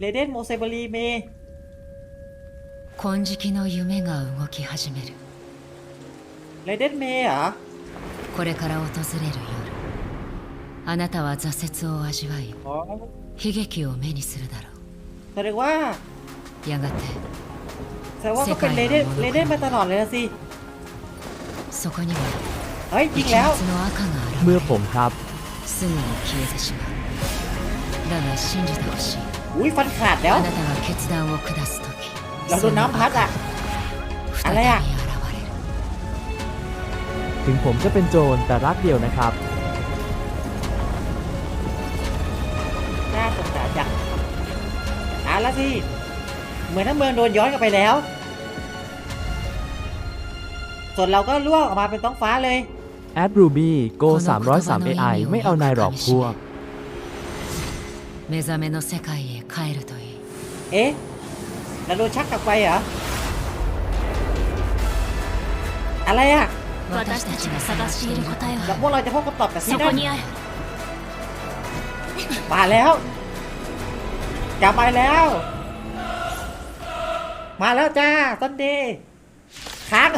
เรเดนโมเซเบรีเม 金色の夢が動き始める เรเดนเมเหรอ これから訪れる夜あなたは挫折を味わい อ๋อ 悲劇を目にするだろ แสดงว่า うやがて แสดงว่าก็เป็นเรเดนเรเดนมาตลอดเลยนะสิ そこには เฮ้ยจริ 一 งแล้ว 抹の赤が เมื่อ 現れ ผมครับ すぐに消えてしまうだが信じてほしい อุ้ยฟันขาดแล้ว あなたが決断を下す時 เราโดนน้ำพัดอ่ะ 再 อะ び ไร 現 อ่ะ れる ถึงผมจะเป็นโจรแต่รักเดียวนะครับ น่าสงสารจังอ่ะแล้วสิ เหมือนทั้งเมืองโดนย้อนกลับไปแล้ว ส่วนเราก็ล่วงออกมาเป็นท้องฟ้าเลย แอดรูบี้โก303 AI ไม่เอานายหรอกพวก 目覚めの世界へ帰るといい เอ๊ะแล้วโดนชักกลับไปเหรอ อะไรอะแล้วพวกเราจะพบคำตอบจากที่นั่นมาแล้วกลับไปแล้ว มาแล้วจ้าซันดีค้าง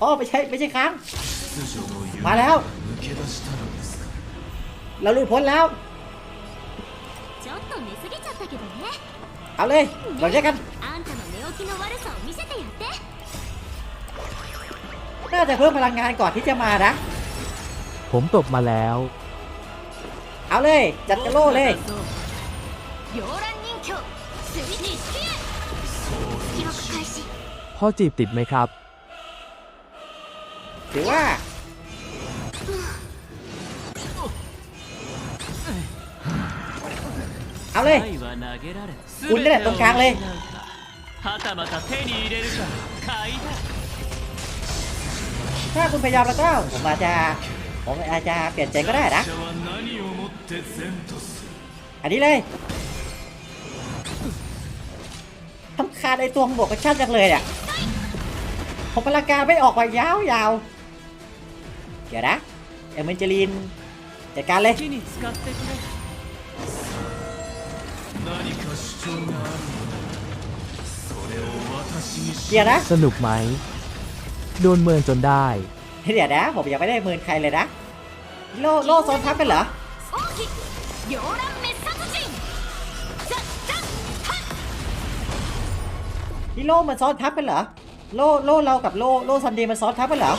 อ๋อไม่ใช่ไม่ใช่ค้าง มาแล้ว เราหลุดพ้นแล้ว เอาเลยเราเจอกันน่าจะเพิ่มพลังงานก่อนที่จะมานะ ผมตบมาแล้ว เอาเลย จัดกระโลเลย พ่อจีบติดไหมครับ ถือว่า เอาเลยคุณนี่แหละตรงกลางเลยถ้าคุณพยายามแล้วก็ผมอาจจะผมอาจจะเปลี่ยนใจก็ได้นะอันนี้เลยทำคาในตัวของบวกกระชับจังเลยเนี่ยผมพลังการไม่ออกไปยาวยาวเดี๋ยวนะเอเมนเจลินจัดการเลย เดี๋ยวนะ สนุกไหม โดนเมินจนได้ เดี๋ยวนะ ผมยังไม่ได้เมินใครเลยนะ โลโลโซนทับกันเหรอนี่โลมันซ้อนทับกันเหรอ โลโลเรากับโลโลซันเดย์มันซ้อนทับกันเหรอ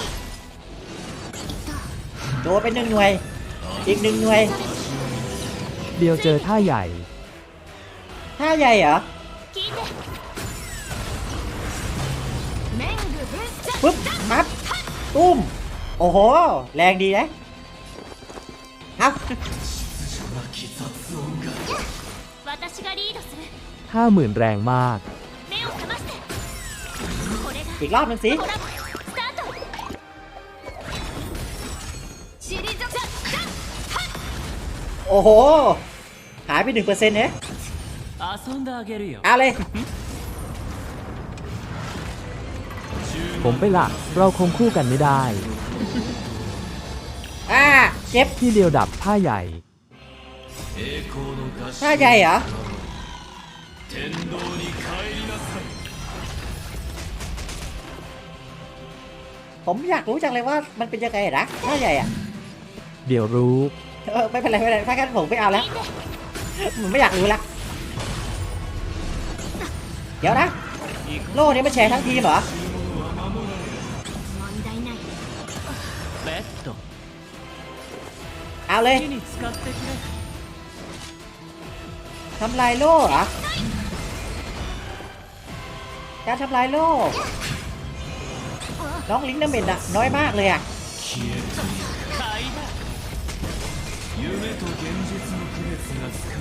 โดนเป็นหนึ่งหน่วย อีกหนึ่งหน่วย เดียวเจอท่าใหญ่ ห้าใหญ่เหรอปึ๊บมัดตุ้ม โอ้โห แรงดีนะเอาห้าหมื่นแรงมาก อีกรอบหนึ่งสิโอ้โห หายไปหนึ่งเปอร์เซ็นต์เนี่ย เอาเลย ผมไปละเราคงคู่กันไม่ได้อาเจ็บที่เดียวดับผ้าใหญ่ ผ้าใหญ่เหรอผมอยากรู้จังเลยว่ามันเป็นยังไงนะผ้าใหญ่อะเดี๋ยวรู้ไม่เป็นไรไม่เป็นไรถ้างั้นผมไม่เอาแล้วผมไม่อยากรู้ละ เดี๋ยวนะ โล่นี้มาแชร์ทั้งทีเหรอเอาเลยทำลายโล่อะการทำลายโล่น้องลิงดาเมจอะน้อยมากเลยอะ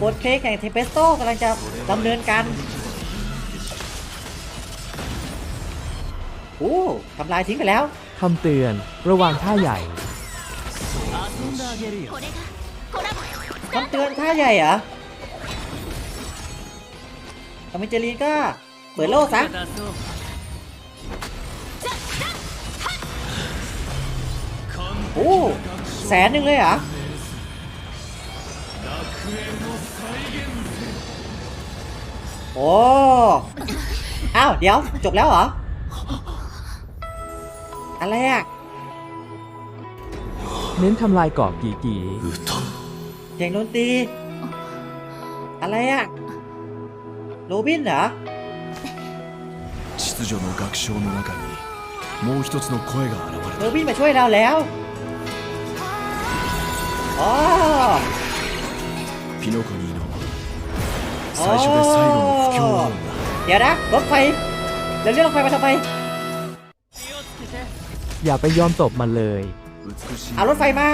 บทเพลงแห่งเทเปสโต้กำลังจะดำเนินการ โอ้ทำลายทิ้งไปแล้วคำเตือนระวังท่าใหญ่คำเตือนท่าใหญ่เหรอทำไมเจรีก็เปิดโล่ซะโอ้แสนหนึ่งเลยเหรอโอ้อ้าว เดี๋ยว จบแล้วเหรอ อะไรอะ เน้นทำลายเกาะกี่กี่ 歌 เสียงดนตรีอะไรอะโรบินเหรอ 秩序の楽章の中にもう一つの声が現 โร れ บินมาช่วยเราแล้วอ๋อ たピノコニーの最初で最後の不協和音だ เดี๋ยวนะรถไฟแล้วเรียกรถไฟมาทำไม อย่าไปยอมจบมันเลย เอารถไฟมา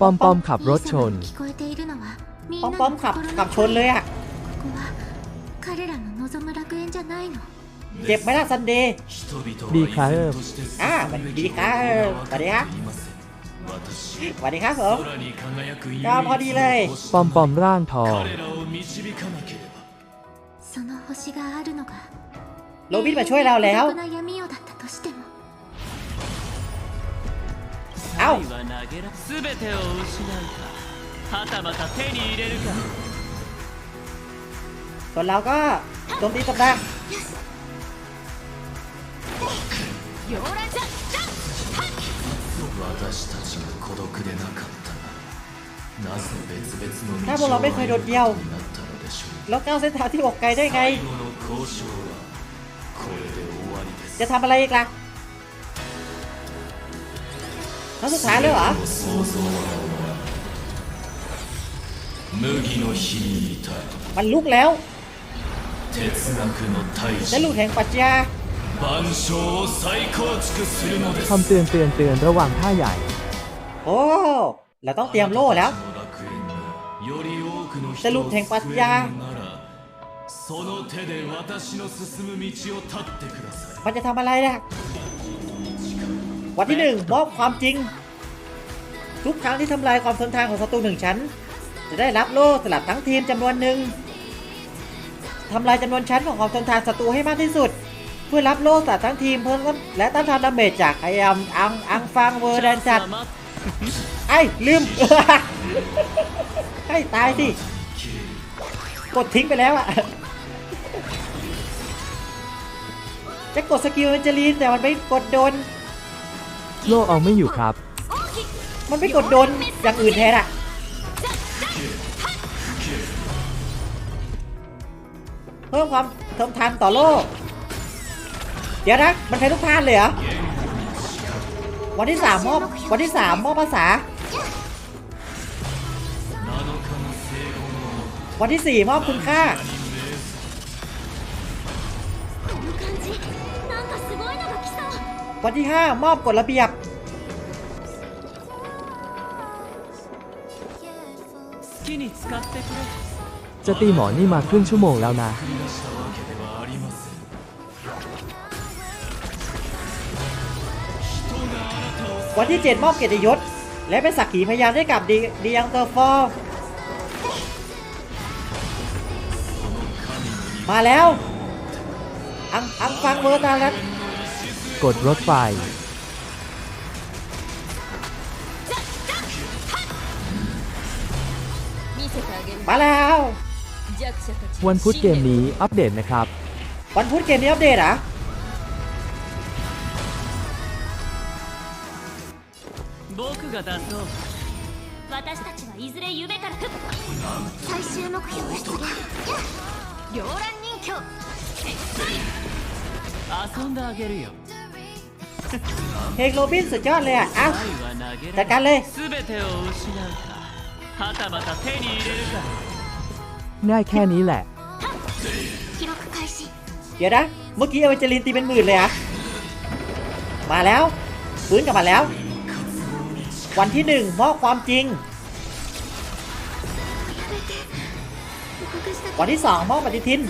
ปอมปอมขับรถชน ปอมปอมขับขับชนเลยอะเจ็บไหมล่ะซันเดย์ดีครับอ่าดีครับสวัสดีครับ สวัสดีครับผมก็พอดีเลย ปอมปอมร่างทองโรบินมาช่วยเราแล้ว เอาส่วนเราก็โจมตีกับด้ 私たちが孤独でなかったらなぜ別々の ถ้าพ 道 วกเรา を ไม่เคยโดดเดี่ยว 歩むことになったのでしょう แล้วก้าวเส้นทางที่อกไกลได้ไง 最後の交渉はこれで終わりです จะทำอะไรอีกล่ะครั้งสุดท้ายเลยเหรอ 想像は麦の日にいた มันลุกแล้ว 哲学の大 และ 地 ลูกแห่งปรัชญ คำเตือนเตือนเตือนระหว่างท่าใหญ่ โอ้ เราต้องเตรียมโล่แล้วจะลุกแทงปัตยามันจะทำอะไรนะวันที่หนึ่งมอบความจริง ทุกครั้งที่ทำลายความทนทานของศัตรูหนึ่งชั้น จะได้รับโล่สลับทั้งทีมจำนวนหนึ่งทำลายจำนวนชั้นของความทนทานศัตรูให้มากที่สุด เพื่อรับโล่สลับทั้งทีมเพิ่มและต้านทานดาเมจจากไออัมอังอังฟังเวอร์แดนจัด様ไอ้ลืมให้ตายสิกดทิ้งไปแล้วอะจะกดสกิลเอนเจลีนแต่มันไม่กดโดน โลเอาไม่อยู่ครับ มันไม่กดโดนอย่างอื่นแทนอะเพิ่มความทนทานต่อโลกเดี๋ยวนะ มันใช้ทุกท่านเลยเหรอ วันที่สามมอบ วันที่สามมอบภาษา วันที่สี่มอบคุณค่า วันที่ห้ามอบกฎระเบียบ จะตีหมอนี่มาครึ่งชั่วโมงแล้วนะ วันที่ 7 มอบเกียรติยศ และเป็นสักขีพยานให้กับดีดียังเตอร์ฟอร์มาแล้ว อังอังฟังเวอร์ตาแล้วกดรถไฟ มาแล้ว วันพุธเกมนี้อัปเดตนะครับ วันพุธเกมนี้อัปเดตเหรอะ が出そう私たちはいずれ夢から復最終目標は出現両乱人形遊んであげるよ เพลงโรบินสุดยอดเลยอ่ะ เอ้า 愛は投げ จั ら ดการเลย 全てを失うかはたまた手に入れるか ง่ายแค่นี้แหละ 記録開始 เดี๋ยวนะ เมื่อกี้เอเวอเจลินตีเป็นหมื่นเลยเหรอ่ะ มาแล้วฟื้นกลับมาแล้ว วันที่หนึ่งมอบความจริง วันที่สองมอบปฏิทิน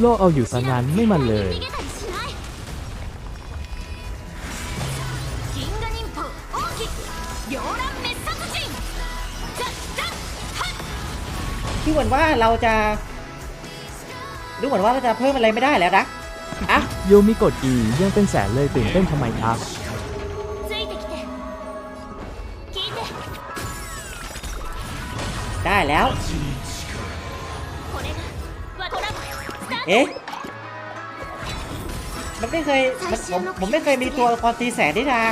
โลกเอาอยู่ซะนานไม่มันเลย ที่เหมือนว่าเราจะดูเหมือนว่าเราจะเพิ่มอะไรไม่ได้แล้วนะอะ โยมีกดอียังเป็นแสนเลยตื่นเต้นทำไมครับ ได้แล้ว เอ๊ะ มันไม่เคยมผมผมไม่เคยมีตัวละครตีแสงนี่นะ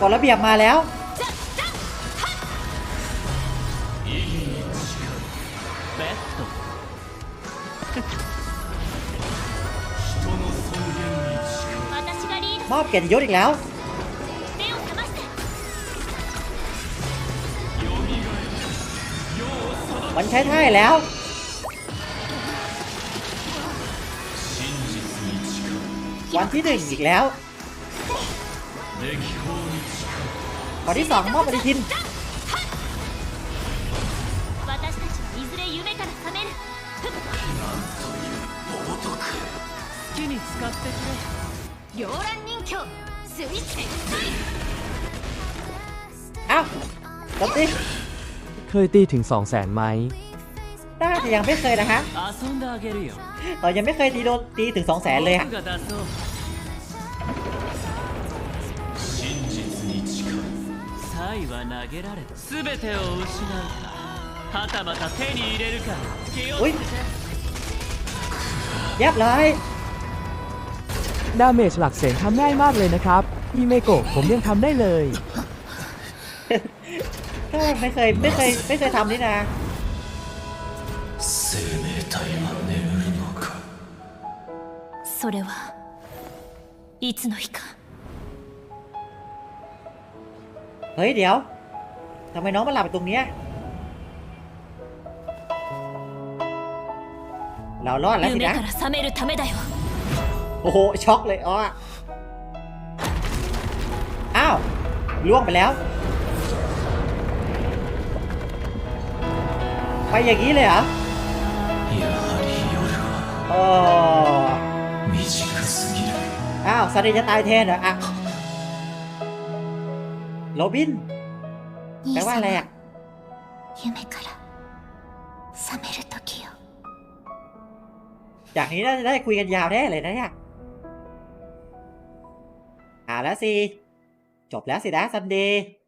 กฎระเบียบมาแล้ว มอบเกียรติยศอีกแล้ว มันใช้ท่าแล้ว วันที่หนึ่งอีกแล้ว วันที่สองมอบปฏิทินเอ้าวตบดิ เคยตีถึง 2 0 0แสนไหม น่าจะยังไม่เคยนะฮะ れ遊んであげるよ เรายังไม่เคยตีโดนตีถึง 2 0 0แสนเลยฮะ 僕が出そう真実に誓うサイは投げられた全てを失うかはたまた手に入れるか気を อุ้ย つけて เรียบร้อย ดาเมจหลักเสียงทำง่ายมากเลยนะครับพี่เมโกะผมยังทำได้เลย ก็ไม่เคยไม่เคยไม่เคยทำนี่นะ 生命体は眠るのかそれはいつの日か เฮ้ยเดี๋ยวทำไมน้องมาหลับอยู่ตรงเนี้ยเรารอดแล้วสิ 夢 นะ から覚めるためだよ โอ้โห ช็อกเลยอ๋ออ้าวล่วงไปแล้ว ไปอย่างนี้เลยเหรอโอ้อ้าวซาเดจะตายแทนเหรออะโรบินแปลว่าอะไรอะจากนี้น่าจะได้คุยกันยาวแน่เลยนะเนี่ยอ่าแล้วสิ จบแล้วสินะซันเดย์